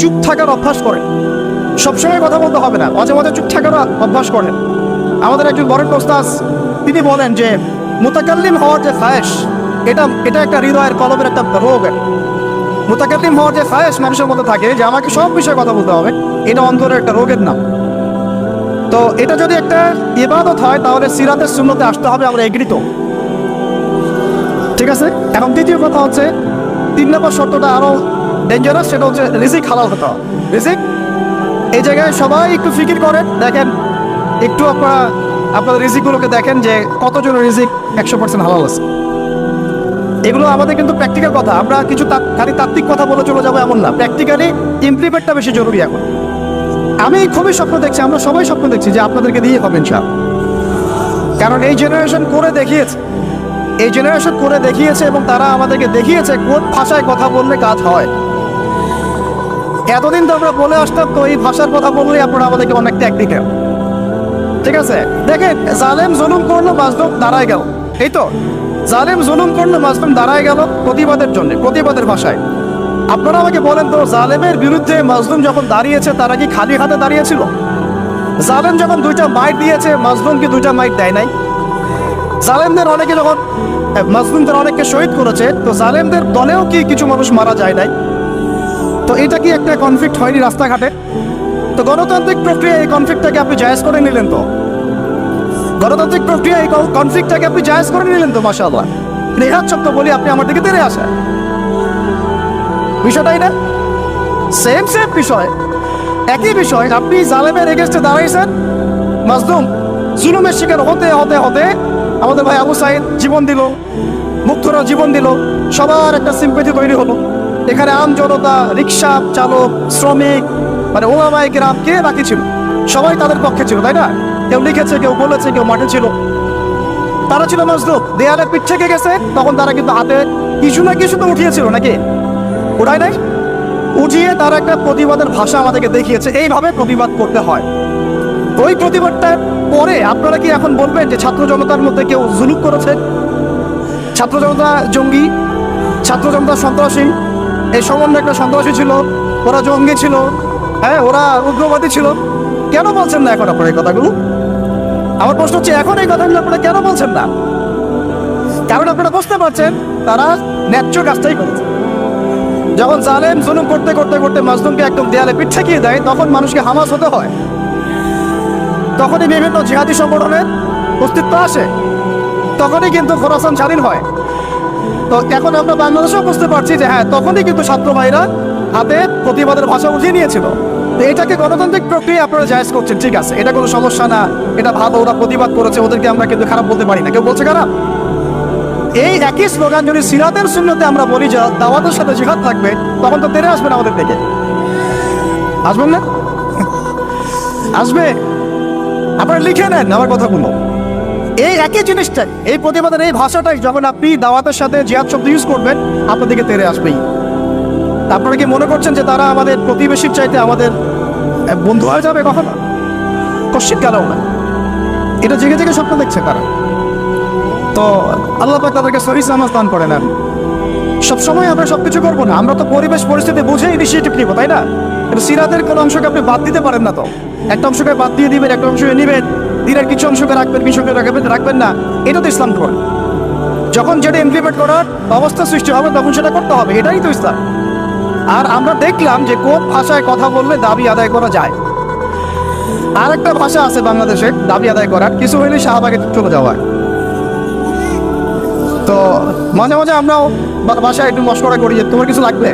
চুপ থাকার অভ্যাস করেন। সবসময় কথা বলতে হবে না। মাঝে মাঝে চুপ থাকার অভ্যাস করেন। আমাদের একজন বরেন ওস্তাজ তিনি বলেন যে, মোতাকাল্লিম হওয়ার যে খায়েশ, এটা এটা একটা হৃদয়ের কলমের একটা রোগ। মোতাকাল্লিম হওয়ার যে খায়েশ মানুষের মধ্যে থাকে, যে আমাকে সব বিষয়ে কথা বলতে হবে, এটা অন্তরের একটা রোগের নাম। তো এটা যদি একটা ইবাদত হয়, তাহলে সিরাতের শূন্যতে আসতে হবে, আমরা এগ্রিত ঠিক আছে? এখন দ্বিতীয় কথা হচ্ছে, তিন নম্বর শর্তটা আরও ডেঞ্জারাস সেটা হচ্ছে রিজিক হালাল হতে রিজিক, এই জায়গায় সবাই একটু ফিকির করেন, দেখেন, একটু আপনারা, আপনাদের রিজিকগুলোকে দেখেন যে কতজন রিজিক একশো পার্সেন্ট হালাল আছে। এগুলো আমাদের কিন্তু প্র্যাকটিক্যাল কথা, আমরা কিছু খালি তাত্ত্বিক কথা বলে চলে যাব এমন না প্র্যাকটিক্যালি ইমপ্লিমেন্টটা বেশি জরুরি এখন। আমি খুবই স্বপ্ন দেখছি, আমরা সবাই স্বপ্ন দেখছি যে আপনাদেরকে দিয়ে হবে ইনশাআল্লাহ। কারণ এই জেনারেশন করে দেখিয়েছে, এই জেনারেশন করে দেখিয়েছে এবং তারা আমাদেরকে দেখিয়েছে কোন ভাষায় কথা বললে কাজ হয়। এতদিন তো আমরা বলে আসতাম তো এই ভাষার কথা বললে আপনারা আমাদেরকে অনেক টেকনিক্যাল ঠিক আছে? দেখেন জালেম জুলুম করল মাজলুম দাঁড়ায় গেল। এই তো জালেম জুলুম করল মাজলুম দাঁড়ায় গেল প্রতিবাদের জন্য প্রতিবাদের ভাষায়। আপনারা আমাকে বলেন তো জালেমের বিরুদ্ধে মাজলুম যখন দাঁড়িয়েছে তারা কি খালি হাতে দাঁড়িয়েছিল? জালেম যখন দুইটা মাইট দিয়েছে মাজলুম কি দুইটা মাইট দেয় নাই? জালেমদের অনেকে যখন আহ, মাজলুমদের অনেককে শহীদ করেছে তো জালেমদের দলেও কি কিছু মানুষ মারা যায় নাই? তো এটা কি একটা কনফ্লিক্ট হয়নি রাস্তাঘাটে? তো গণতান্ত্রিক প্রক্রিয়া এই কনফ্লিক্টটাকে আপনি জায়েজ করে নিলেন তো? গণতান্ত্রিক প্রক্রিয়া এই কনফ্লিক্টটাকে আপনি জায়েজ করে নিলেন তো, মাশাআল্লাহ? নেহাত সত্য বলি আপনি আমার দিকে তেরে আসেন। বিষয়টাই না? সেম সেম বিষয়। একই বিষয়, আপনি জালেমের এগেস্টে দাঁড়াইছেন। মাজলুম, জুলুমের শিকার হতে হতে হতে আমাদের ভাই আবু সাইদ জীবন দিল, মুক্তরা জীবন দিল, সবার একটা সিম্পেথি তৈরি হলো। এখানে আম জনতা, রিক্সা চালক, শ্রমিক মানে ওলামাই গ্রাম কে বাকি ছিল? সবাই তাদের পক্ষে ছিল, তাই না? কেউ লিখেছে, কেউ বলেছে, কেউ মাঠে ছিল। তারা ছিল মজলুম। দেয়ালে পিঠ থেকে গেছে, তখন তারা কিন্তু হাতে কিছু না কিছু তো উঠিয়েছিল নাকি? ওটাই নাই? উঠিয়ে তারা একটা প্রতিবাদের ভাষা আমাদেরকে দেখিয়েছে, এইভাবে প্রতিবাদ করতে হয়। ওই প্রতিবাদটার পরে আপনারা কি এখন বলবেন যে ছাত্র জনতার মধ্যে কেউ জুলুম করেছে? ছাত্র জনতা জঙ্গি? ছাত্র জনতা সন্ত্রাসী? এই সম্বন্ধে একটা সন্ত্রাসী ছিল, ওরা জঙ্গি ছিল হ্যাঁ ওরা উগ্রবাদী ছিল। কেন বলছেন না এখন আপনার এই কথাগুলো? আমার প্রশ্ন হচ্ছে, এখন এই কথাগুলো আপনারা কেন বলছেন না? কারণ আপনারা বুঝতে পারছেন, তারা ন্যায্য কাজটাই করেছে। যখন জালেম জুলুম করতে করতে করতে মাজলুমকে একদম দেয়ালে পিঠ ঠেকিয়ে দেয়, তখন মানুষকে হামাস হতে হয়। তখনই বিভিন্ন জিহাদি সংগঠনের অস্তিত্ব আসে। তখনই কিন্তু খোরাসান স্বাধীন হয়। তো এখন আমরা বাংলাদেশেও বুঝতে পারছি যে হ্যাঁ তখনই কিন্তু ছাত্র ভাইরা হাতে প্রতিবাদের ভাষা উঠিয়ে নিয়েছিল। তো এটাকে গণতান্ত্রিক প্রক্রিয়া আপনারা জায়জ করছেন, ঠিক আছে। এটা কোনো সমস্যা না, এটা ভালো, ওরা প্রতিবাদ করেছে, ওদেরকে আমরা কিন্তু খারাপ বলতে পারি না। কেউ বলছে খারাপ? এই একই স্লোগান যদি সিরাতের শূন্যতে আমরা বলি যে দাওয়াতের সাথে জিহাদ থাকবে, তখন তো তেরে আসবেন আমাদের থেকে আসবেন না? আসবে। আপনারা লিখে নেন, আমার কথাগুলো এই একই জিনিসটাই। এই প্রতিবাদের এই ভাষাটাই যখন আপনি দাওয়াতের সাথে জিহাদ শব্দ ইউজ করবেন, আপনার দিকে তেরে আসবেই। আপনারা কি মনে করছেন যে তারা আমাদের প্রতিবেশীর চাইতে আমাদের বন্ধু হয়ে যাবে কখনো? কশ্চিত গেলেও না। এটা জেগে জেগে স্বপ্ন দেখছে তারা। তো আল্লাহ পাক তাদেরকে সহি সামাজ দান করে নেন সবসময় আমরা সবকিছু করব না, আমরা তো পরিবেশ পরিস্থিতি বুঝে ইনিশিয়েটিভ নিবো, তাই না? কিন্তু সিরাতের কোনো অংশকে আপনি বাদ দিতে পারেন না তো। একটা অংশকে বাদ দিয়ে দিবেন, একটা অংশকে নিবেন। দিনের কিছু অংশকে রাখবেন কিছু অংশকে রাখবেন রাখবেন না। এটা তো ইসলাম করে যখন যেটা ইমপ্লিমেন্ট করার অবস্থা সৃষ্টি হবে, তখন সেটা করতে হবে। এটাই তো ইসলাম। আর আমরা দেখলাম যে কোন ভাষায় কথা বললে দাবি আদায় করা যায়। আর একটা ভাষা আছে বাংলাদেশে, দাবি আদায় করার। কিছু হইলে শাহবাগে চলে যাওয়া তো মাঝে মাঝে আমরাও বাসায় একটু মশকরা করি যে, তোমার কিছু লাগবে?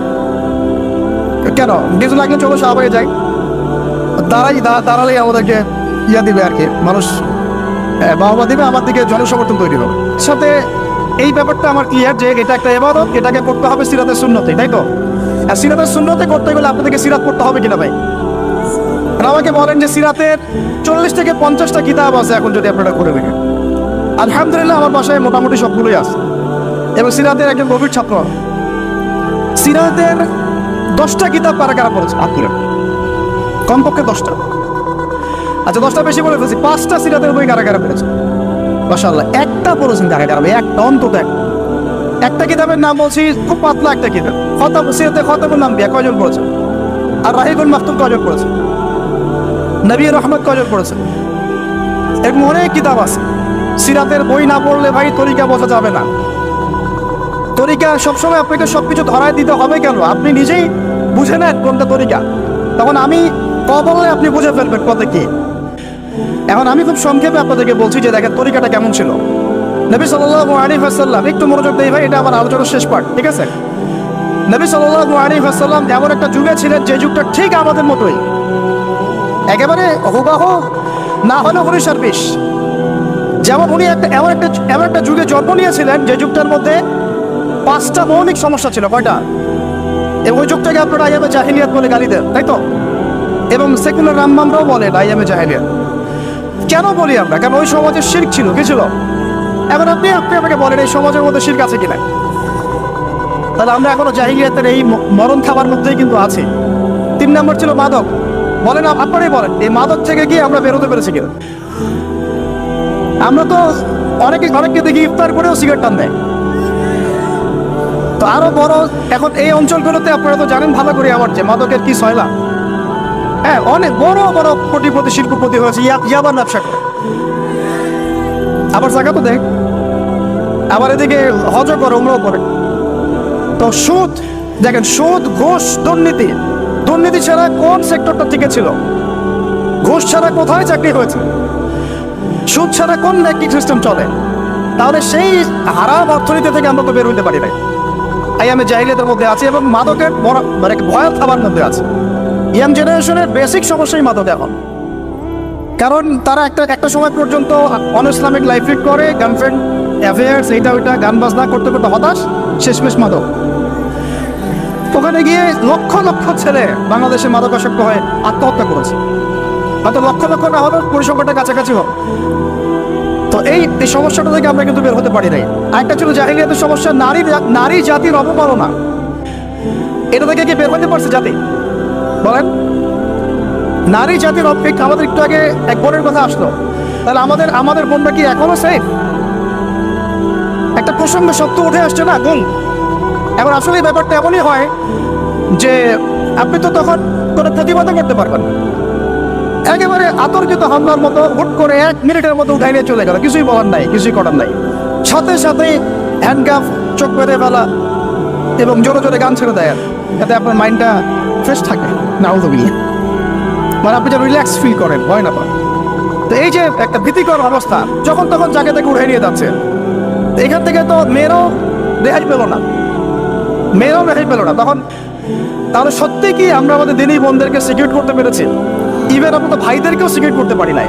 কেন? কিছু লাগলে চলো শাহবাগে যাই। দাঁড়াই দাঁড়ালেই আমাদেরকে ইয়া দিবে আর কি। মানুষ বাহবা দিবে, আমার দিকে জনসমর্থন তৈরি হবে। সাথে এই ব্যাপারটা আমার ক্লিয়ার যে এটা একটা এবাদত, এটাকে করতে হবে সিরাতের শূন্যতে তাই তো? আর সিরাতের শূন্যতে করতে গেলে আপনাদেরকে সিরাত করতে হবে কিনা ভাই? আমাকে বলেন যে সিরাতের চল্লিশ থেকে পঞ্চাশটা কিতাব আছে এখন যদি আপনারা করে দেখেন। আলহামদুলিল্লাহ আমার বাসায় মোটামুটি সবগুলোই আছে। এবং সিরাতের একজন গভীর ছাত্র সিরাতের দশটা কিতাব কারা কারা পড়েছে আত্মীয় কমপক্ষে দশটা। আচ্ছা দশটা বেশি বলে ফেলছি। পাঁচটা সিরাতের বই কারা কারা পড়েছে। মাসাল্লাহ একটা পড়েছেন কারা কারা একটা, অন্তত একটা। একটা কিতাবের নাম বলছি, খুব পাতলা একটা কিতাব। খতম, সিরাতে খতমের নাম বিয়া কয়জন পড়েছে? আর রাহিবুল মাহতুম কজন পড়েছে? নবী রহমত কজন পড়েছে? এরকম অনেক কিতাব আছে। সিরাতের বই না পড়লে ভাই তরিকা বোঝা যাবে না। তরিকা সবসময় আপনাকে সবকিছু ধরায় দিতে হবে কেন? আপনি নিজেই বুঝে নেন কোনটা তরিকা। তখন আমি ক বললে আপনি বুঝে ফেলবেন কত কি এখন আমি খুব সংক্ষেপে আপনাদেরকে বলছি যে দেখেন তরিকাটা কেমন ছিল। নবী সাল্লাল্লাহু আলাইহি ওয়াসাল্লাম, একটু মনোযোগ দেই ভাই, এটা আমার আলোচনার শেষ পার্ট ঠিক আছে? নবী সাল্লাল্লাহু আলাইহি ওয়াসাল্লাম এমন একটা যুগে ছিলেন, যে যুগটা ঠিক আমাদের মতোই। একেবারে হুবাহ না হলেও উনিশ বিশ। যেমন উনি একটা, এমন একটা এমন একটা যুগে জন্ম নিয়েছিলেন, যে যুগটার মধ্যে পাঁচটা মৌলিক সমস্যা ছিল, কয়টা? এবং ওই যুগটাকে আপনারা আইয়ামে জাহিলিয়াত বলে গালি দেন, তাই তো? এবং সেকুলার রামবামরাও বলেন আইয়ামে জাহিলিয়াত। কেন বলি আমরা? কারণ ওই সমাজে শির্ক ছিল? কি ছিল? এখন আপনি আপনি আমাকে বলেন এই সমাজের মধ্যে শির্ক আছে কিনা? তাহলে আমরা এখনও জাহিলিয়াতের এই মরণ খাবার মধ্যেই কিন্তু আছি। তিন নম্বর ছিল মাদক। বলেন আপ- আপনারাই বলেন, এই মাদক থেকে গিয়ে আমরা বেরোতে পেরেছি কিনা? আমরা তো অনেকে, অনেককে দেখি ইফতার করেও সিগারেট টান দেয়। তো আরও বড় এখন এই অঞ্চলগুলোতে আপনারা তো জানেন ভালো করে আমার যে মাদকের কি সয়লা। হ্যাঁ অনেক বড় বড় কোটিপতি, শিল্পপতি হয়েছে ইয়াবার ব্যবসা করে। আবার জায়গা তো দেখ আবার এদিকে হজ করে, উমরাও করে। তো সুদ, দেখেন, সুদ, ঘুষ, দুর্নীতি। দুর্নীতি ছাড়া কোন সেক্টরটা টিকে ছিল? ঘোষ ছাড়া কোথায় চাকরি হয়েছে? সুদ ছাড়া কোন ব্যাংকিং সিস্টেম চলে? তাহলে সেই হারাম অর্থনীতি থেকে আমরা তো বের হইতে পারি না এই আমি জাহিলিয়াতের মধ্যে আছি এবং মাদকের মানে ভয়াল খাবার মধ্যে আছে। ইয়াং জেনারেশনের বেসিক সমস্যাই মাদক এখন। কারণ তারা একটা একটা সময় পর্যন্ত অন ইসলামিক লাইফ লিড করে গার্লফ্রেন্ড অ্যাফেয়ার্স এইটা, ওইটা, গান বাজনা করতে করতে হতাশ, শেষমেশ মাদক। ওখানে গিয়ে লক্ষ লক্ষ ছেলে বাংলাদেশে মাদকাসক্ত হয়ে আত্মহত্যা করেছে। হয়তো লক্ষ লক্ষ না হলেও পরিসংখ্যানটা কাছাকাছি হোক। তো এই এই সমস্যাটা থেকে আমরা কিন্তু বের হতে পারি নাই। আরেকটা ছিল জাহিলিয়াতের সমস্যা, নারী নারী জাতির অপমাননা এটা থেকে কি বের হতে পারছে জাতি? বলেন, নারী জাতির অপেক্ষা আমাদের একটু আগে এক বোনের কথা আসলো। তাহলে আমাদের আমাদের বোনটা কি এখনও সেফ একটা প্রসঙ্গ সত্য উঠে আসছে না? গুণ এখন আসলে ব্যাপারটা এমনই হয় যে আপনি তো তখন কোনো প্রতিবাদও করতে পারবেন একেবারে আতর্কিত হামলার মতো হুট করে এক মিনিটের মতো উঠাই নিয়ে চলে গেল। কিছুই বলার নাই, কিছুই করার নাই। সাথে সাথে হ্যান্ডকাফ চোখ পেতে ফেলা এবং জোরে জোরে গান ছেড়ে দেয়। যাতে আপনার মাইন্ডটা ফ্রেশ থাকে না উদ্যোগী মানে আপনি যেন রিল্যাক্স ফিল করেন, ভয় না পান। তো এই যে একটা ভীতিকর অবস্থা, যখন তখন যাকে তাকে উঠে নিয়ে যাচ্ছে। এখান থেকে তো মেয়েরও রেহাই পেল না। মেয়েরাও রেহাই পেল না। তখন তাহলে সত্যি কি আমরা আমাদের দিনই বোনদেরকে সিকিউর করতে পেরেছি? ইভেন আমরা তো ভাইদেরকেও সিকিউর করতে পারি নাই।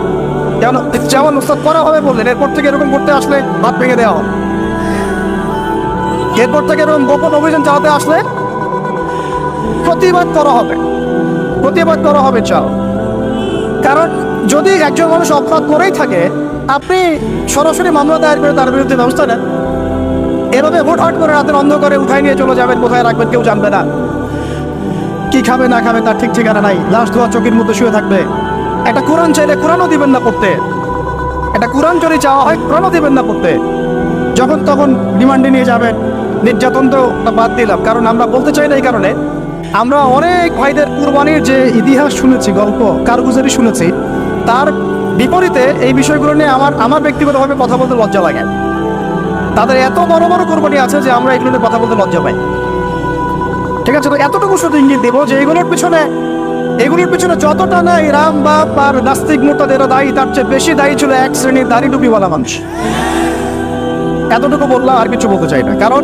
কেন? যেমন উস্তাদ করা হবে বললেন, এরপর থেকে এরকম করতে আসলে হাত ভেঙে দেওয়া হবে। এরপর থেকে এরকম গোপন অভিযান চালাতে আসলে প্রতিবাদ করা হবে। প্রতিবাদ করা হবে, চাও। কারণ যদি একজন মানুষ অপরাধ করেই থাকে, আপনি সরাসরি মামলা দায়ের করে তার বিরুদ্ধে ব্যবস্থা নেন। এভাবে ভোট হাট করে রাতের অন্ধকারে উঠাই নিয়ে চলে যাবেন, কোথায় রাখবেন কেউ জানবে না। কি খাবে, না খাবে, তার ঠিক ঠিকানা নাই। লাশ ধোয়া চোখের মধ্যে শুয়ে থাকবে। একটা কোরআন চাইলে কোরআনও দিবেন না পড়তে। একটা কোরআন যদি চাওয়া হয়, কোরআনও দিবেন না পড়তে। যখন তখন রিমান্ডে নিয়ে যাবেন। নির্যাতন তো বাদ দিলাম, কারণ আমরা বলতে চাই না এই কারণে। আমরা অনেক ভাইদের কুরবানির যে ইতিহাস শুনেছি, গল্প, কারগুজারি শুনেছি, তার বিপরীতে এই বিষয়গুলো নিয়ে আমার আমার ব্যক্তিগতভাবে কথা বলতে লজ্জা লাগে। তাদের এত বড় বড় কোরবানি আছে যে আমরা এগুলো নিয়ে কথা বলতে লজ্জা পাই। ঠিক আছে, তো এতটুকু শুধু ইঙ্গিত দেবো যে এগুলোর পিছনে এগুলোর পিছনে যতটা না এই রাম, বাপ আর নাস্তিক মোটাদেরও দায়ী, তার চেয়ে বেশি দায়ী ছিল এক শ্রেণির দাড়ি টুপিওয়ালা মানুষ। এতটুকু বললাম আর কিছু বলতে চাই না। কারণ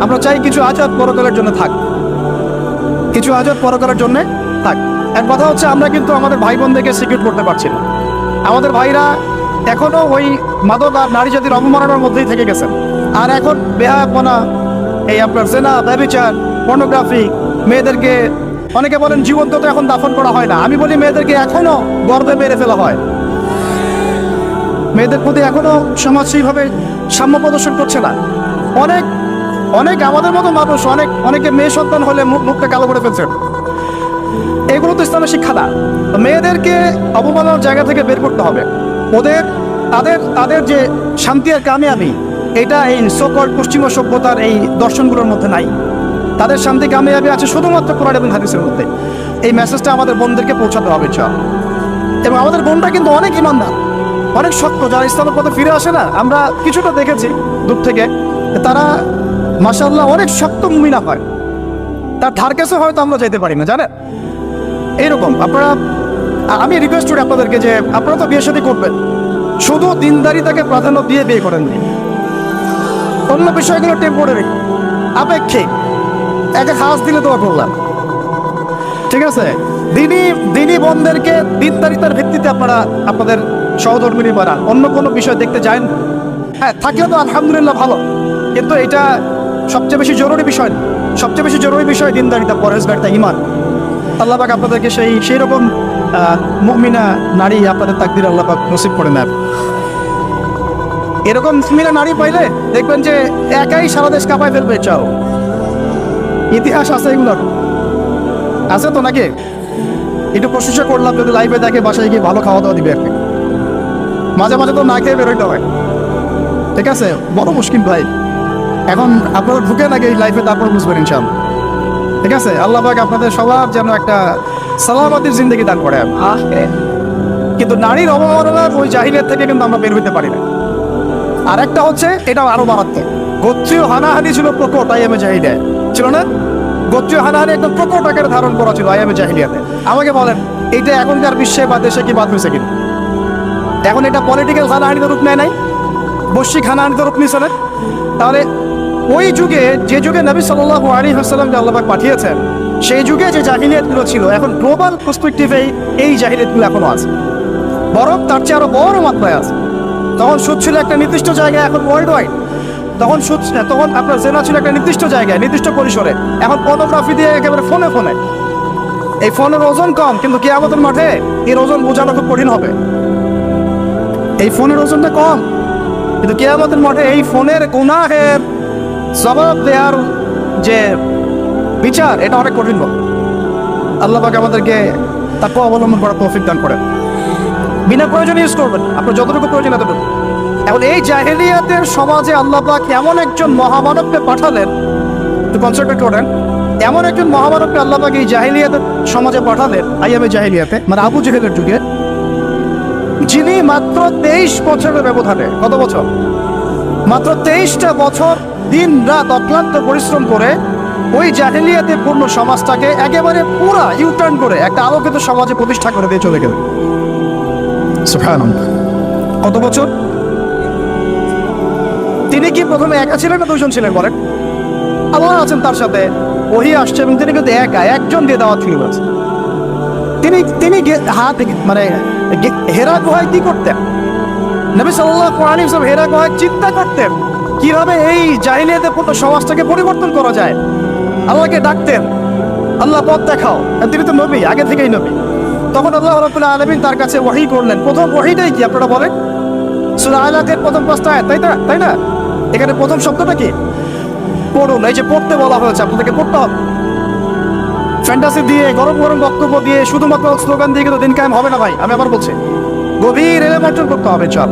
আমরা চাই কিছু আজাদ পরকালের জন্য থাক। কিছু আজাদ পরকালের জন্য থাক। এক কথা হচ্ছে, আমরা কিন্তু আমাদের ভাই বোনদেরকে সিকিউর করতে পারছি না। আমাদের ভাইরা এখনও ওই মাদক আর নারী জাতির অবমাননার মধ্যেই থেকে গেছেন। আর এখন বেহায়াপনা, এই আপনার সেনা ব্যবিচার পর্নোগ্রাফি মেয়েদেরকে, অনেকে বলেন জীবন্ত তো এখন দাফন করা হয় না। আমি বলি মেয়েদেরকে এখনও গর্বে মেরে ফেলা হয়। মেয়েদের প্রতি এখনও সমাজ সেইভাবে সাম্য প্রদর্শন করছে না। অনেক অনেক আমাদের মতো মানুষ, অনেক, অনেকে মেয়ে সন্তান হলে মুখ মুখটা কালো করে ফেলছেন এগুলো তো ইসলামের শিক্ষা না। মেয়েদেরকে অবমাননার জায়গা থেকে বের করতে হবে। ওদের, তাদের তাদের যে শান্তি আর কামিয়াবি, এটা এই সকল পশ্চিমা সভ্যতার এই দর্শনগুলোর মধ্যে নাই। তাদের শান্তি, কামিয়াবি আছে শুধুমাত্র কোরআন এবং হাদিসের মধ্যে। এই মেসেজটা আমাদের বোনদেরকে পৌঁছাতে হবে চল এবং আমাদের বোনটা কিন্তু অনেক ইমানদার, অনেক শক্ত যারা ইসলামের পথে ফিরে আসে না, আমরা কিছুটা দেখেছি দূর থেকে। তারা মাসাল্লাহ অনেক শক্ত মুমিনা হয়। তার ধার কাছে হয়তো আমরা যেতে পারি না, জানেন? এইরকম আপনারা আমি রিকোয়েস্ট করি আপনাদেরকে যে আপনারা তো বিয়ে সাথে করবেন, শুধু দিনদারিতাকে প্রাধান্য দিয়ে বিয়ে করেন অন্য বিষয়গুলো টেম্পোরারি আপেক্ষিক, একে খাস দিলে দোয়া করলাম ঠিক আছে? দিনই দিনই বন্ধেরকে দিনদারিতার ভিত্তিতে আপনারা, আপনাদের সহধর্মিনী বাড়ান অন্য কোনো বিষয় দেখতে যান হ্যাঁ থাকলে তো আলহামদুলিল্লাহ ভালো। কিন্তু এটা সবচেয়ে বেশি জরুরি বিষয় সবচেয়ে বেশি জরুরি বিষয় দিনদারিতা পরেশগারিতা ইমান আল্লাহ পাক আপনাদেরকে সেই সেই রকম মুমিনা নারী আপনাদের তাকদির আল্লাহ পাক নসিব করে নেন। এরকম মুমিনা নারী পাইলে দেখবেন যে একাই সারা দেশ কাঁপায় ফেলবে, চাও। ইতিহাস আছে এগুলোর। আছে তো নাকি? একটু প্রশংসা করলাম, যদি লাইফে দেখে বাসায় গিয়ে ভালো খাওয়া দাওয়া দিবে। আর মাঝে মাঝে তো না খেয়ে বেরোইতে হয়। ঠিক আছে? বড় মুশকিল ভাই। এখন আপনারা ঢুকে নাকি এই লাইফে তারপর বুঝবেন ইনশাল্লাহ ঠিক আছে? আল্লাহ পাক আপনাদের সবার যেন একটা সালামতির জিন্দগি দান করে। কিন্তু নারীর অবমাননার ওই জাহিনের থেকে কিন্তু আমরা বের হইতে পারি না। আর একটা হচ্ছে এটা আরও মারাত্মক। গোত্রীয় হানাহানি ছিল প্রকট আইএমএ জাহিলিয়ায় ছিল না? গোত্রীয় হানাহানি একদম প্রকট আকারে ধারণ করা ছিল আইএমএ জাহিলিয়াতে। আমাকে বলেন এইটা এখনকার বিশ্বে বা দেশে কি বাদ হয়েছে কিনা? এখন এটা পলিটিক্যাল হানাহানিতে রূপ নেয় নাই? বৈশ্বিক হানাহানিতে রূপ নিয়েছে না? তাহলে ওই যুগে, যে যুগে নবী সাল্লাহ আলী হাসাল্লামকে আল্লাহবাক পাঠিয়েছেন, সেই যুগে যে জাহিলিয়াতগুলো ছিল, এখন গ্লোবাল পার্সপেক্টিভে এই জাহিলিয়াতগুলো এখনও আছে। বরং তার চেয়ে আরও বড় মাত্রায় আছে। তখন সুদ ছিল একটা নির্দিষ্ট জায়গায়, এখন ওয়ার্ল্ড ওয়াইড তখন সুদ তখন আপনার জেনা ছিল একটা নির্দিষ্ট জায়গায়, নির্দিষ্ট পরিসরে। এখন পর্নোগ্রাফি দিয়ে একেবারে ফোনে ফোনে এই ফোনের ওজন কম, কিন্তু কি আমাদের মাঠে এর ওজন বোঝানো খুব কঠিন হবে। এই ফোনের ওজনটা কম, কিন্তু কে আমাদের মাঠে এই ফোনের গুনাহের জবাব দেওয়ার যে বিচার, এটা অনেক কঠিন আল্লাহ পাক আমাদেরকে তাকে অবলম্বন করার তৌফিক দান করেন। বিনা প্রয়োজনে ইউজ করবেন আপনার যতটুকু প্রয়োজন এতটুকু। এখন এই জাহেলিয়াতের সমাজে আল্লাহ পাক এমন একজন মহামানবকে পাঠালেন, একটু কনসেন্ট্রেট করেন। এমন একজন মহামানবকে আল্লাহ পাক এই জাহেলিয়াতের সমাজে পাঠালেন, আইয়ামে জাহেলিয়াতে মানে আবু জেহেলের যুগে। যিনি মাত্র তেইশ বছরের ব্যবধানে, কত বছর? মাত্র তেইশটা বছর দিন রাত অক্লান্ত পরিশ্রম করে ওই জাহেলিয়াতে পূর্ণ সমাজটাকে একেবারে পুরা ইউটার্ন করে একটা আলোকিত সমাজে প্রতিষ্ঠা করে দিয়ে চলে সুবহানাল্লাহ। কত বছর? তিনি কি প্রথমে একা ছিলেন না দুজন ছিলেন বলেন? আল্লাহ আছেন তার সাথে ওহি আসছে এবং তিনি কিন্তু একা একজন দিয়ে দাওয়াত ফিরে গেছে তিনি তিনি হাত মানে হেরা গুহায় কি করতেন? নবী সাল্লাল্লাহু আলাইহি ওয়াসাল্লাম হেরা গুহায় চিন্তা করতেন। কীভাবে এই জাহিলিয়াতে পূর্ণ সমাজটাকে পরিবর্তন করা যায়? আল্লাহকে ডাকতেন, আল্লাহ পথ দেখাও। তিনি তো নবী, আগে থেকেই নবী। তখন আল্লাহ রাব্বুল আলামিন তার কাছে ওয়াহি করলেন। প্রথম ওয়াহিটাই কি, আপনারা বলেন? সূরা আলাকের প্রথম পাঁচটা তাই না? তাই না? এখানে প্রথম শব্দটা কি? পড়ুন, এই যে পড়তে বলা হয়েছে, আপনাদেরকে পড়তে হবে। ফ্যান্টাসি দিয়ে, গরম গরম বক্তব্য দিয়ে, শুধুমাত্র স্লোগান দিয়ে কিন্তু দিন কায়েম হবে না ভাই, আমি আবার বলছি। গভীর এলেম অর্জন করতে হবে চল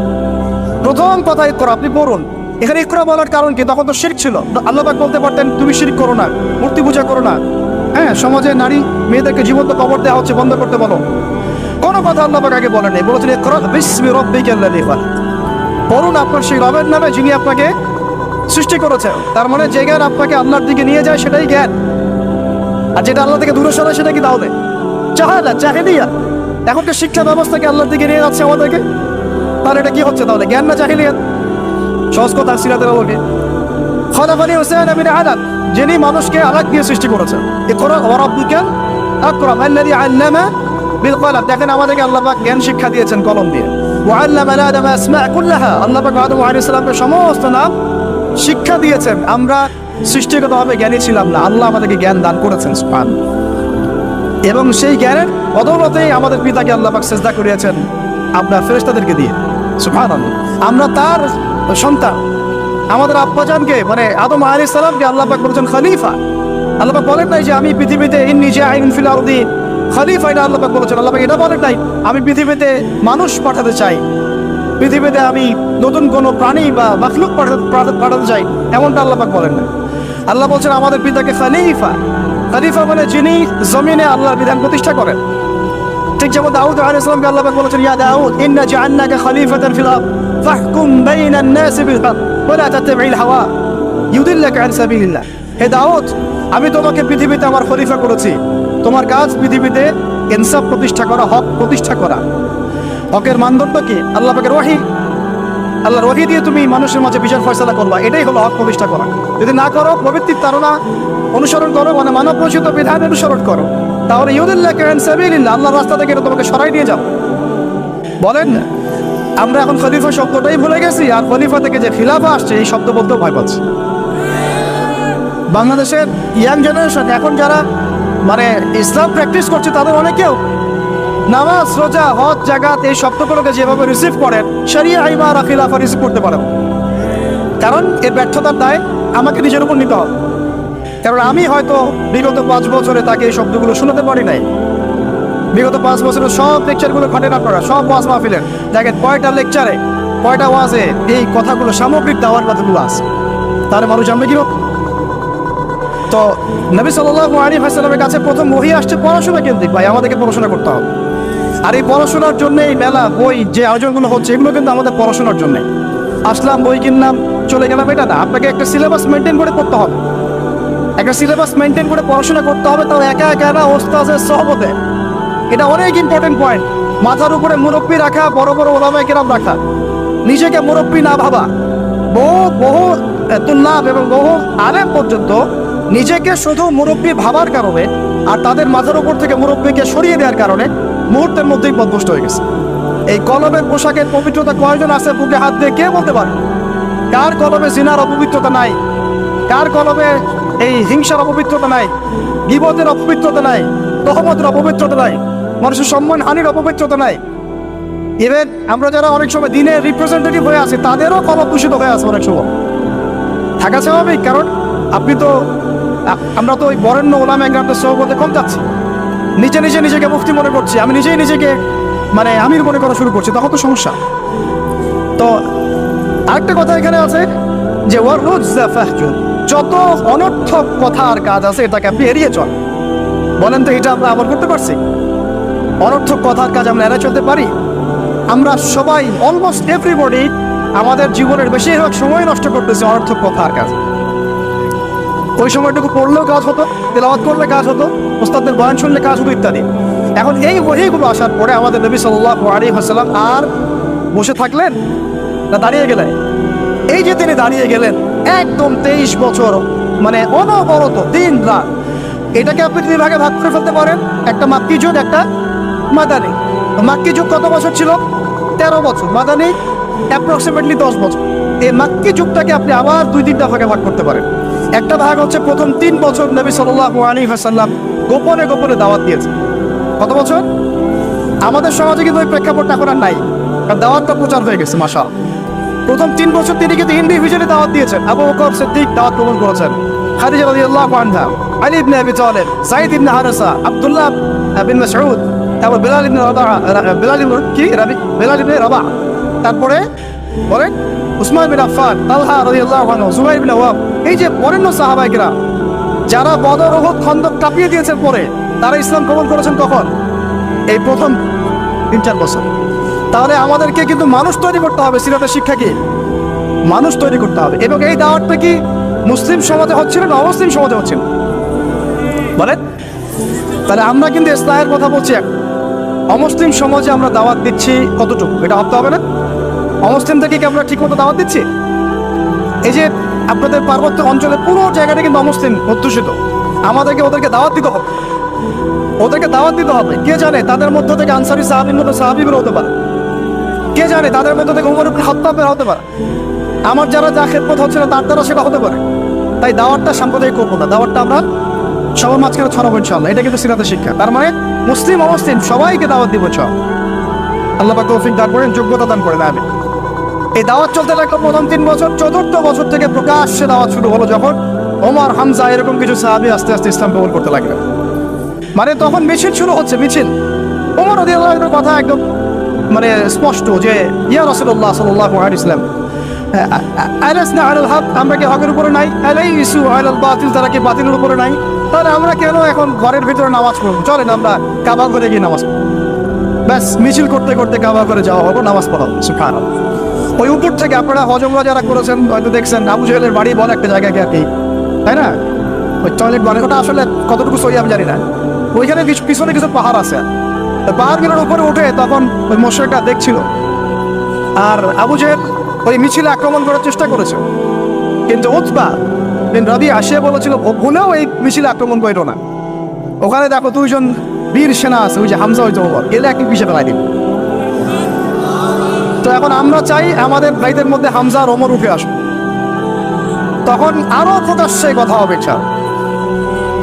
প্রথম কথা ইকরা আপনি পড়ুন। এখানে ইকরা বলার কারণ কি? তখন তো শিরক ছিল। আল্লাহ বলতে পারতেন, তুমি শিরক করো না, মূর্তি পূজা করো না। হ্যাঁ সমাজে নারী মেয়েদেরকে জীবন্ত কবর দেওয়া হচ্ছে, বন্ধ করতে বলো। কোনো কথা আল্লাহ আগে বলেন নাই। বলেছেন ইকরা বিসমি রাব্বিকাল্লাযী খালাক। পড়ুন আপনার সেই রবের নামে যিনি আপনাকে সৃষ্টি করেছেন। তার মানে যে জ্ঞান আপনাকে আল্লাহর দিকে নিয়ে যায়, সেটাই জ্ঞান। আর যেটা আল্লাহ থেকে দূরে সরায়, সেটা কি তাহলে? চাহাদা চাহিদিয়া এখনকার শিক্ষা ব্যবস্থাকে আল্লাহর দিকে নিয়ে যাচ্ছে আমাদেরকে? তাহলে এটা কি হচ্ছে তাহলে? জ্ঞান না চাহিলিয়াত সহজ কথা সিরাতের আলোকে। খলাফানি হোসেন আমিন আলাদ যিনি মানুষকে আলাদ দিয়ে সৃষ্টি করেছেন। এ করো ওরাব্বুকাল আকরাম আল্লামা বিল দেখেন আমাদেরকে আল্লাহ জ্ঞান শিক্ষা দিয়েছেন কলম দিয়ে। ওয়াল্লামা আদম আসমা কুল্লাহা। আল্লাহ পাক আদম আলাইহিস সালামকে সমস্ত নাম শিক্ষা দিয়েছেন। আমরা সৃষ্টিগতভাবে জ্ঞানী ছিলাম না। আল্লাহ আমাদেরকে জ্ঞান দান করেছেন সুবহান এবং সেই জ্ঞানের বদৌলতেই আমাদের পিতাকে আল্লাহ পাক সেজদা করিয়েছেন। আপনার ফেরেশতাদেরকে দিয়ে, সুবহানাল্লাহ। আমরা তার সন্তান, আমাদের আব্বাজানকে মানে আদম আলাইহিস সালামকে আল্লাহ পাক বলেছেন খলিফা। আল্লাহ পাক বলেন নাই যে আমি পৃথিবীতে ইন্নী জাইন ফিল আরদি। খলিফা এটা আল্লাহ পাক বলেছেন। আল্লাহ পাক এটা বলেন নাই, আমি পৃথিবীতে মানুষ পাঠাতে চাই। পৃথিবীতে আমি নতুন কোনো প্রাণী বা মাখলুক পাঠাতে পাঠাতে চাই, এমনটা আল্লাহ পাক বলেন না আল্লাহ বলছেন, আমাদের পিতাকে খালিফা। খালিফা মানে যিনি জমিনে আল্লাহর বিধান প্রতিষ্ঠা করেন। ঠিক যেমন দাউদ আলাইহিস সালামকে আল্লাহ বলেছেন, ইয়া দাউদ, ইন্না জাআলনাকা খলিফাতান ফিল বাইনান নাস বিল হক ওয়া লা তাত্তাবি'ল হাওয়া ইউদিল্লাকা আন সাবিলিল্লাহ হে দাউদ, আমি তোমাকে পৃথিবীতে আমার খলিফা করেছি। তোমার কাজ পৃথিবীতে ইনসাফ প্রতিষ্ঠা করা, হক প্রতিষ্ঠা করা। হকের মানদণ্ড কি? আল্লাহ পাকের ওয়াহি। আল্লাহর ওয়াহি দিয়ে তুমি মানুষের মাঝে বিচার ফয়সালা করবা এটাই হলো হক প্রতিষ্ঠা করা। যদি না করো, প্রবৃত্তির তারা অনুসরণ করো মানে মানব রচিত বিধান অনুসরণ করো। তাহলে ইউদুল্লাহ কেন সাবিলিল্লাহ? আল্লাহর রাস্তা থেকে তোমাকে সরাই নিয়ে যাও। বলেন আমরা এখন খলিফা শব্দটাই ভুলে গেছি, আর খলিফা থেকে যে খিলাফা আসছে, এই শব্দ বলতেও ভয় পাচ্ছি। বাংলাদেশের ইয়াং জেনারেশন, এখন যারা মানে ইসলাম প্র্যাকটিস করছে, তাদের অনেকেও নামাজ, রোজা, হজ জাগাত এই শব্দগুলোকে যেভাবে রিসিভ করেন, শরিয়া আইমা আর খিলাফা রিসিভ করতে পারেন। কারণ এর ব্যর্থতার দায় আমাকে নিজের উপর নিতে হবে। কারণ আমি হয়তো বিগত পাঁচ বছরে তাকে এই শব্দগুলো শোনাতে পারি নাই। বিগত পাঁচ বছরে সব লেকচারগুলো ঘটেন আপনারা, সব ওয়াজ মাহফিলের। দেখেন কয়টা লেকচারে কয়টা ওয়াজে এই কথাগুলো সামগ্রিক দাওয়ার কথাগুলো আছে তাহলে মানুষ জানবে কি তো নবী সাল্লাল্লাহু আলাইহি ওয়াসাল্লামের কাছে প্রথম ওহী আসছে পড়াশোনা কেন্দ্রিক, ভাই, আমাদেরকে পড়াশোনা করতে হবে। আর এই পড়াশোনার জন্য এই মেলা, বই যে আয়োজনগুলো হচ্ছে, এগুলো কিন্তু আমাদের পড়াশোনার জন্য। আসলাম, বই কিনলাম, চলে গেলাম, এটা না, আপনাকে একটা সিলেবাস মেনটেন করে পড়তে হবে। একটা সিলেবাস মেনটেন করে পড়াশোনা করতে হবে, তাও একা একা না ওস্তাজের সহবতে। এটা অনেক ইম্পর্টেন্ট পয়েন্ট মাথার উপরে মুরব্বী রাখা, বড় বড় ওলামায় কেরাম রাখা। নিজেকে মুরব্বী না ভাবা। বহু বহু তুল্লাভ এবং বহু আলেম পর্যন্ত নিজেকে শুধু মুরব্বী ভাবার কারণে আর তাদের মাথার উপর থেকে মুরব্বীকে সরিয়ে দেওয়ার কারণে মুহূর্তের মধ্যেই পদভষ্ট হয়ে গেছে। এই কলমের পোশাকের পবিত্রতা কয়জন আছে বুকে হাত দিয়ে কে বলতে পারে? কার কলমে জিনার অপবিত্রতা নাই? কার কলমে এই হিংসার অপবিত্রতা নাই? গিবতের অপবিত্রতা নাই? তহমতের অপবিত্রতা নাই? মানুষের সম্মান, হানির অপবিত্রতা নাই। ইভেন আমরা যারা অনেক সময় দিনের রিপ্রেজেন্টেটিভ হয়ে আছি, তাদেরও কলম দূষিত হয়ে আছে অনেক সময়। থাকা স্বাভাবিক, কারণ আপনি তো আমরা তো ওই বরেণ্য ওলাম একরামদের সহবতে কম যাচ্ছি। নিজে নিজে নিজেকে মুক্তি মনে করছি, আমি নিজেই নিজেকে মানে আমির মনে করা শুরু করছি, তখন তো সমস্যা। তো আরেকটা কথা এখানে আছে যে ওয়ার যত অনর্থক কথা আর কাজ আছে, এটাকে আপনি এড়িয়ে চল। বলেন তো এটা আমরা আবার করতে পারছি? অনর্থক কথার কাজ আমরা এড়িয়ে চলতে পারি। আমরা সবাই অলমোস্ট এভরিবডি আমাদের জীবনের বেশিরভাগ সময় নষ্ট করতেছি অনর্থক কথার কাজ। ওই সময়টুকু পড়লেও কাজ হতো, তেলাওয়াত করলে কাজ হতো ওস্তাদের বয়ান শুনলে কাজ হতো ইত্যাদি। এখন এই বহিগুলো আসার পরে আমাদের নবী সাল্লাহ আলী হাসাল্লাম আর বসে থাকলেন না দাঁড়িয়ে গেলেন? এই যে তিনি দাঁড়িয়ে গেলেন, একদম তেইশ বছর মানে অনবরত দিন রাত এটাকে আপনি দুই ভাগে ভাগ করে ফেলতে পারেন, একটা যুগ, একটা মাদানি। মাক্কি যুগ কত বছর ছিল? তেরো বছর। মাদানি অ্যাপ্রক্সিমেটলি দশ বছর। এই মাক্কি যুগটাকে আপনি আবার দুই তিনটা ভাগে ভাগ করতে পারেন। একটা ভাগ হচ্ছে প্রথম তিন বছর নবী সাল্লাহ আলী হাসাল্লাম গোপনে গোপনে দাওয়াত দিয়েছে কত বছর? আমাদের সমাজে কিন্তু ওই প্রেক্ষাপটটা এখন আর নাই। দাওয়াতটা প্রচার হয়ে গেছে মাসা প্রথম তিন বছর তিনি কিন্তু ইন্ডিভিজুয়ালি দাওয়াত দিয়েছেন। আবু বকর সিদ্দিক দাওয়াত গ্রহণ করেছেন। খাদিজা রাদিয়াল্লাহু আনহা, আলী ইবনে আবি তালিব সাঈদ ইবনে হারেসা, আব্দুল্লাহ বিন মাসউদ। তারপর বেলাল ইবনে রাবা বেলাল ইবনে কি? রাবি বেলাল ইবনে রাবা তারপরে বলেন উসমান বিন আফফান, তালহা রাদিয়াল্লাহু আনহু, জুবাইর ইবনে ওয়াব এই যে বরেণ্য সাহাবাইকরা, যারা বদর ওহদ খন্দক কাঁপিয়ে দিয়েছেন পরে, তারা ইসলাম কবুল করেছেন কখন? এই প্রথম তিন চার বছর। তাহলে আমাদেরকে কিন্তু মানুষ তৈরি করতে হবে সিরাতের শিক্ষা কি? মানুষ তৈরি করতে হবে। এবং এই দাওয়াতটা কি মুসলিম সমাজে হচ্ছে না অমুসলিম সমাজে হচ্ছে বলেন। তাহলে আমরা কিন্তু ইসলামের কথা বলছি এখন। অমুসলিম সমাজে আমরা দাওয়াত দিচ্ছি কতটুকু? এটা ভাবতে হবে না? অমুসলিম থেকে কি আমরা ঠিক মতো দাওয়াত দিচ্ছি? এই যে আপনাদের পার্বত্য অঞ্চলে পুরো জায়গাটা কিন্তু অমুসলিম অধ্যুষিত। আমাদেরকে ওদেরকে দাওয়াত দিতে হবে। ওদেরকে দাওয়াত দিতে হবে। কে জানে তাদের মধ্য থেকে আনসারি সাহাবির মতো সাহাবি হতে পারে? কে জানে তাদের মধ্য থেকে উমর হত্যা বের হতে পারে? আমার যারা যা খেদমত হচ্ছে না তার দ্বারা সেটা হতে পারে। তাই দাওয়াতটা সাম্প্রদায়িক করব না। দাওয়াতটা আমরা সবার মাঝখানে ছড়াবো ইনশাল্লাহ এটা কিন্তু সিরাতের শিক্ষা। তার মানে মুসলিম অমুসলিম, সবাইকে দাওয়াত দিব চ আল্লাহ তৌফিক দান করেন, যোগ্যতা দান করেন আমি এই দাওয়াত চলতে লাগল প্রথম তিন বছর, চতুর্থ বছর থেকে প্রকাশ্যে দাওয়াত শুরু হলো যখন ওমর, হামজা এরকম কিছু সাহাবি আস্তে আস্তে ইসলাম কবুল করতে লাগলেন। মানে তখন মিছিল শুরু হচ্ছে, মিছিল। ওমর রাদিয়াল্লাহু আনহুর কথা একদম মানে স্পষ্ট যে, ইয়া রাসূলুল্লাহ সাল্লাল্লাহু আলাইহি ইসলাম আমরা কি হকের উপরে নাই? আলাই ইসু আলাল বাতিল, তারা কি বাতিলের উপরে নাই? তাহলে আমরা কেন এখন ঘরের ভিতরে নামাজ পড়ব? চলেন আমরা কাবা করে গিয়ে নামাজ পড়ব ব্যাস, মিছিল করতে করতে কাবা করে যাওয়া হব, নামাজ পড়া সুখান ওই উপর থেকে আপনারা হজমরা যারা করেছেন, হয়তো দেখছেন, আবু জহেলের বাড়ি বলে একটা জায়গাকে আর কি, তাই না? ওই টয়লেট বানানো ওটা আসলে কতটুকু সই আমি জানি না। ওইখানে কিছু, পিছনে কিছু পাহাড় আছে। পাহাড়গুলোর উপরে উঠে তখন ওই মশাইটা দেখছিল। আর আবু জেহেল ওই মিছিলে আক্রমণ করার চেষ্টা করেছে। কিন্তু উৎপা রবি আসিয়া বলেছিল "ও ভুলেও এই মিছিলে আক্রমণ করো না। ওখানে দেখো দুইজন বীর সেনা আছে, ওই যে হামজা হইতে ওমর। গেলে একই পিছিয়ে ফেলাই দিন তো এখন আমরা চাই আমাদের ভাইদের মধ্যে হামজা আর ওমর উঠে আসুক। তখন আরও প্রকাশ্যে কথা হবে ইচ্ছা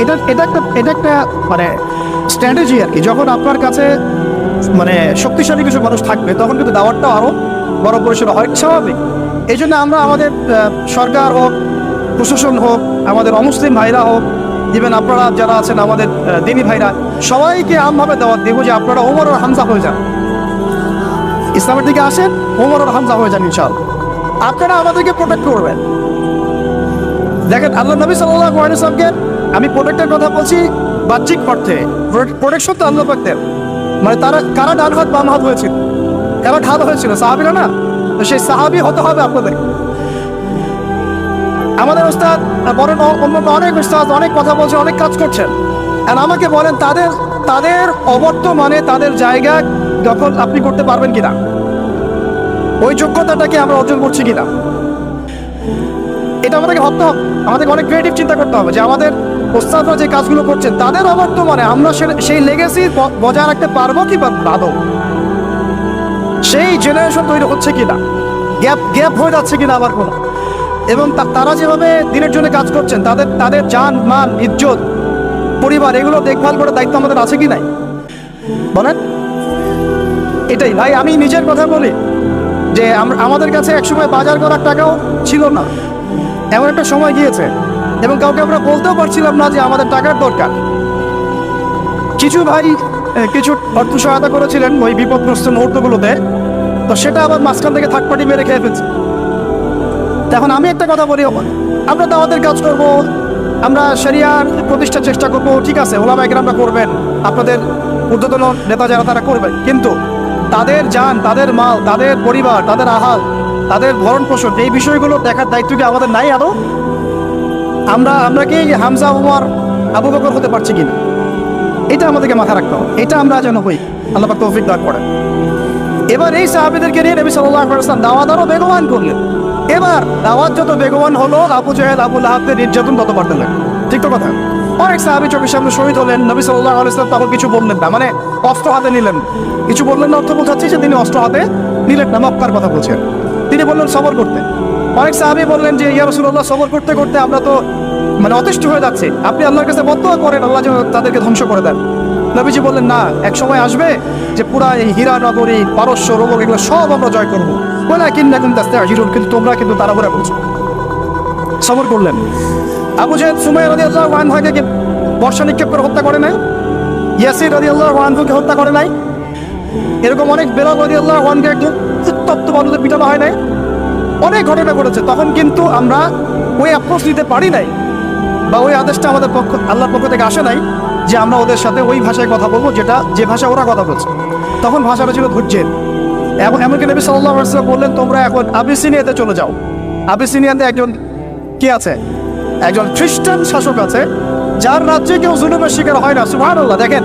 এটা এটা একটা এটা একটা মানে স্ট্র্যাটেজি আর কি। যখন আপনার কাছে মানে শক্তিশালী কিছু মানুষ থাকবে, তখন কিন্তু দাওয়াতটাও আরও বড় পরিসরে হয়। স্বাভাবিক। এই জন্য আমরা আমাদের সরকার হোক, প্রশাসন হোক, আমাদের অমুসলিম ভাইরা হোক ইভেন আপনারা যারা আছেন আমাদের দিনী ভাইরা, সবাইকে আমভাবে দাওয়াত দেবো যে আপনারা ওমর আর হামজা হয়ে যান। ইসলামের দিকে আসেন, ওমর আর হামজা হয়ে যান ইনশাল আপনারা আমাদেরকে প্রোটেক্ট করবেন। দেখেন, আল্লাহ নবী সাল্লামকে আমি প্রোটেক্টের কথা বলছি বাহ্যিক অর্থে। প্রোটেকশন তো আল্লাহ পাকদের মানে তারা, কারা ডান হাত বাম হাত হয়েছিল? কারা ঢাল হয়েছিল, সাহাবিরা না? তো সেই সাহাবি হতে হবে আপনাদের। আমাদের ওস্তাদ বলেন অ- অন্য অনেক ওস্তাদ অনেক কথা বলছে, অনেক কাজ করছেন আর আমাকে বলেন, তাদের তাদের অবর্তমানে তাদের জায়গা দখল আপনি করতে পারবেন কিনা? ওই যোগ্যতাটাকে আমরা অর্জন করছি কিনা? এটা আমাদেরকে ভাবতে হবে। আমাদেরকে অনেক ক্রিয়েটিভ চিন্তা করতে হবে যে আমাদের ওস্তাদরা যে কাজগুলো করছেন, তাদের অবর্তমানে আমরা সেই লেগেসি বজায় রাখতে পারব কি বা বাদও সেই জেনারেশন তৈরি হচ্ছে কিনা? গ্যাপ গ্যাপ হয়ে যাচ্ছে কিনা আবার কোনো? এবং তারা যেভাবে দিনের জন্য কাজ করছেন, তাদের তাদের যান মান, ইজ্জত, পরিবার, এগুলো দেখভাল করার দায়িত্ব আমাদের আছে কি নাই? বলেন। এটাই। ভাই, আমি নিজের কথা বলি যে আমাদের কাছে একসময় বাজার করার টাকাও ছিল না। এমন একটা সময় গিয়েছে এবং কাউকে আমরা বলতেও পারছিলাম না যে আমাদের টাকার দরকার। কিছু ভাই কিছু অর্থ সহায়তা করেছিলেন ওই বিপদগ্রস্ত মুহূর্তগুলোতে। তো সেটা আবার মাঝখান থেকে থাকপাটি মেরে খেয়ে ফেলছে। এখন আমি একটা কথা বলি, আমরা আমাদের কাজ করব, আমরা শরিয়ার প্রতিষ্ঠার চেষ্টা করব, ঠিক আছে, ওলামা আমরা করবেন, আপনাদের ঊর্ধ্বতন নেতা যারা, তারা করবেন, কিন্তু তাদের যান তাদের মাল, তাদের পরিবার, তাদের আহাল, তাদের ভরণ পোষণ এই বিষয়গুলো দেখার দায়িত্ব কি আমাদের নাই আদৌ? আমরা আমরা কি হামজা, উমর, আবু বকর হতে পারছি কিনা? এটা আমাদেরকে মাথা রাখতে হবে, এটা আমরা যেন হই, আল্লাহ তৌফিক দান করেন। এবার এই সাহাবিদেরকে নিয়ে নবী আলাইহি ওয়াসাল্লাম দাওয়াত বেগবান করলেন। এবার দাওয়াত যত বেগবান হলো, আবু জাহেল, আবু লাহাবদের নির্যাতন তত বাড়তে ঠিক তো কথা? অনেক সাহাবি চোখের সামনে শহীদ হলেন, নবী সাল্লাহ ওয়াসাল্লাম তখন কিছু বললেন না মানে অস্ত্র হাতে নিলেন। কিছু বললেন না অর্থ বোঝাচ্ছি, যে তিনি অস্ত্র হাতে নিলেন না, মক্কার কথা বলছেন। তিনি বললেন, সবর করতে। অনেক সাহাবি বললেন যে, ইয়া রসুল্লাহ সবর করতে করতে আমরা তো মানে অতিষ্ঠ হয়ে যাচ্ছে। আপনি আল্লাহর কাছে বদয়া করেন, আল্লাহ যেন তাদেরকে ধ্বংস করে দেন। নবীজি বললেন, না, এক সময় আসবে যে পুরা এই হীরা, নগরী, পারস্য রোবক এগুলো সব আমরা জয় করব। বলে কিন্না হিরুন কিন্তু তোমরা কিন্তু তাড়াহুড়া করছ সবর করলেন। আবু জাহেদ সুমাইয়া রাদি আল্লাহ ওয়ানহাকে বর্ষা নিক্ষেপ করে হত্যা করে নাই? ইয়াসির রাদি আল্লাহ ওয়ানহুকে হত্যা করে নাই? এরকম অনেক বেলাল রাদি আল্লাহ ওয়ানকে একদম উত্তপ্ত বালুতে পিটানো হয় নাই? অনেক ঘটনা ঘটেছে। তখন কিন্তু আমরা ওই অ্যাপ্রোচ নিতে পারি নাই বা ওই আদেশটা আমাদের পক্ষ, আল্লাহর পক্ষ থেকে আসে নাই যে আমরা ওদের সাথে ওই ভাষায় কথা বলব যেটা, যে ভাষা ওরা কথা বলছে। তখন ভাষাটা ছিল ধৈর্যের। এমনকি নবী সাল্লাহ বললেন, তোমরা এখন আবিসিনিয়াতে চলে যাও। আবিসিনিয়াতে একজন কি আছে? একজন খ্রিস্টান শাসক আছে, যার রাজ্যে কেউ জুলুমের শিকার হয় না। সুহান আল্লাহ দেখেন,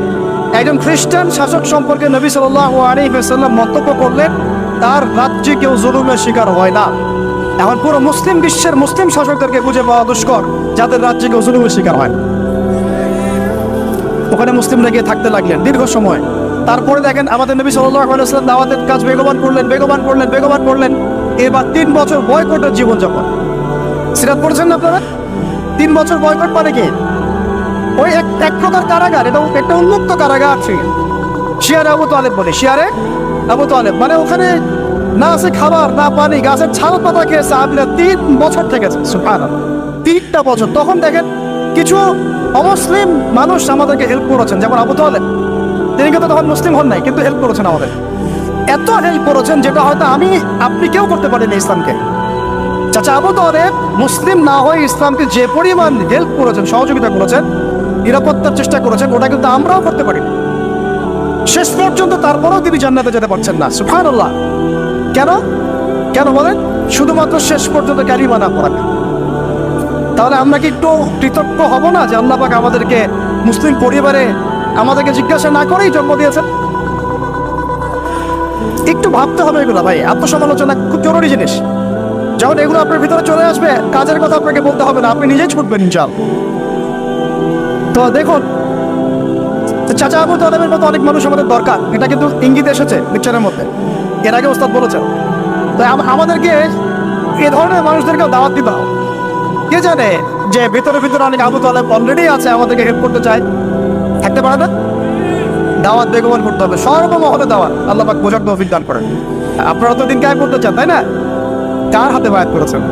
একজন খ্রিস্টান শাসক সম্পর্কে নবী সাল্লাহ আলিহাল্লাম মন্তব্য করলেন, তার রাজ্যে কেউ জুলুমের শিকার হয় না। এখন পুরো মুসলিম বিশ্বের মুসলিম শাসকদেরকে খুঁজে পাওয়া দুষ্কর, যাদের রাজ্যে কেউ জুলুমের শিকার হয় ওখানে মুসলিমরা গিয়ে থাকতে লাগলেন। দীর্ঘ সময় তারপরে দেখেন আমাদের নবী সাল্লাম দাওয়াতের কাজ বেগবান করলেন বেগবান করলেন বেগবান করলেন। এবার তিন বছর বয়কটের জীবনযাপন সিরাত পড়েছেন না আপনারা? তিন বছর বয়কট মানে কি? ওই এক এক প্রকার কারাগার, এটা একটা উন্মুক্ত কারাগার ছিল শিয়ারে আবু তালেব বলে, শিয়ারে আবু তালেব। মানে ওখানে না আছে খাবার, না পানি, গাছের ছাল পাতা খেয়ে সাহাবিরা তিন বছর থেকেছে। তিনটা বছর। তখন দেখেন কিছু অমুসলিম মানুষ আমাদেরকে হেল্প করেছেন, যেমন আবু তালেব। তিনি কিন্তু তখন মুসলিম হন নাই, কিন্তু হেল্প করেছেন আমাদের। এত হেল্প করেছেন যেটা হয়তো আমি, আপনি কেউ করতে পারেনি ইসলামকে। চাচা আবু তালেব মুসলিম না হয়ে ইসলামকে যে পরিমাণ হেল্প করেছেন, সহযোগিতা করেছেন, নিরাপত্তার চেষ্টা করেছেন, ওটা কিন্তু আমরাও করতে পারি শেষ পর্যন্ত তারপরেও তিনি জান্নাতে যেতে পারছেন না সুফান কেন? কেন বলেন? শুধুমাত্র শেষ পর্যন্ত ক্যারিমা না পড়াবে তাহলে আমরা কি একটু কৃতজ্ঞ হব না যে আল্লাহ পাক আমাদেরকে মুসলিম পরিবারে আমাদেরকে জিজ্ঞাসা না করেই জন্ম দিয়েছেন। একটু ভাবতে হবে এগুলো ভাই, আত্মসমালোচনা খুব জরুরি জিনিস। যখন এগুলো আপনার ভিতরে চলে আসবে, কাজের কথা আপনাকে বলতে হবে না, আপনি নিজেই ছুটবেন ইনশাল। তো দেখুন, চাচা আবু তালেবের মতো অনেক মানুষ আমাদের দরকার। এটা কিন্তু ইঙ্গিত এসেছে পিকচারের মধ্যে। এর আগে ওস্তাদ বলেছেন। আম- আমাদেরকে এ ধরনের মানুষদেরকেও দাওয়াত দিতে হবে। কে জানে যে ভিতরে ভিতরে অনেক আবু তালেব অলরেডি আছে, আমাদেরকে হেল্প করতে চায়। থাকতে পারে না দাওয়াত বেগমান করতে হবে। সর্বমহলে দাওয়াত। আল্লাহ পাক বোঝার তৌফিক দান করেন। আপনারা তো দিন কায়ে করতে চান তাই না? কার হাতে বায়াত করেছেন।